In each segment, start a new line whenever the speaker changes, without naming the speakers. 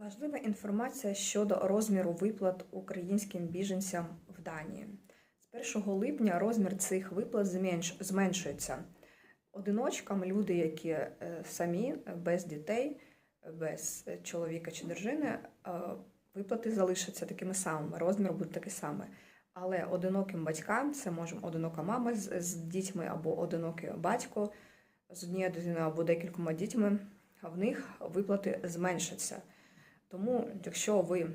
Важлива інформація щодо розміру виплат українським біженцям в Данії. З 1 липня розмір цих виплат зменшується. Одиночкам люди, які е, самі без дітей, без чоловіка чи дружини, е, виплати залишаться такими самими, розмір буде такий самий. Але одиноким батькам, це може одинока мама з, з дітьми або одинокий батько з однією дитиною або декількома дітьми, в них виплати зменшаться. Тому, якщо ви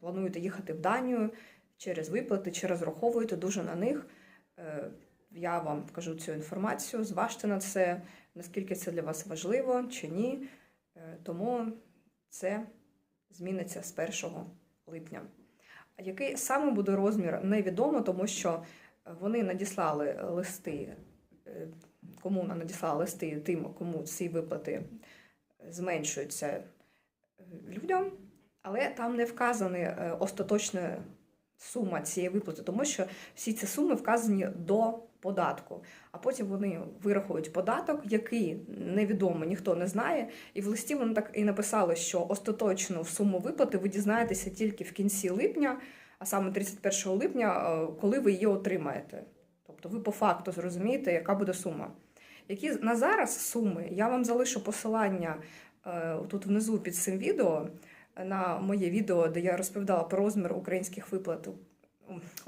плануєте їхати в Данію через виплати, чи розраховуєте дуже на них, е, я вам покажу цю інформацію, зважте на це, наскільки це для вас важливо чи ні. Е, Тому це зміниться з 1 липня. Який саме буде розмір, невідомо, тому що вони надіслали листи, е, комуна надіслала листи тим, кому ці виплати зменшуються людям, але там не вказана е, остаточна сума цієї виплати, тому що всі ці суми вказані до податку. А потім вони вирахують податок, який невідомо, ніхто не знає. І в листі вони так і написали, що остаточну суму виплати ви дізнаєтеся тільки в кінці липня, а саме 31 липня, е, коли ви її отримаєте. Тобто ви по факту зрозумієте, яка буде сума. Які на зараз суми, я вам залишу посилання тут внизу під цим відео на моє відео, де я розповідала про розмір українських виплат,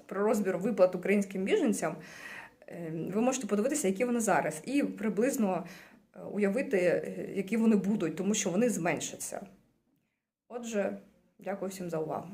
про розмір виплат українським біженцям. Е, Ви можете подивитися, які вони зараз, і приблизно е, уявити, е, які вони будуть, тому що вони зменшаться. Отже, дякую всім за увагу.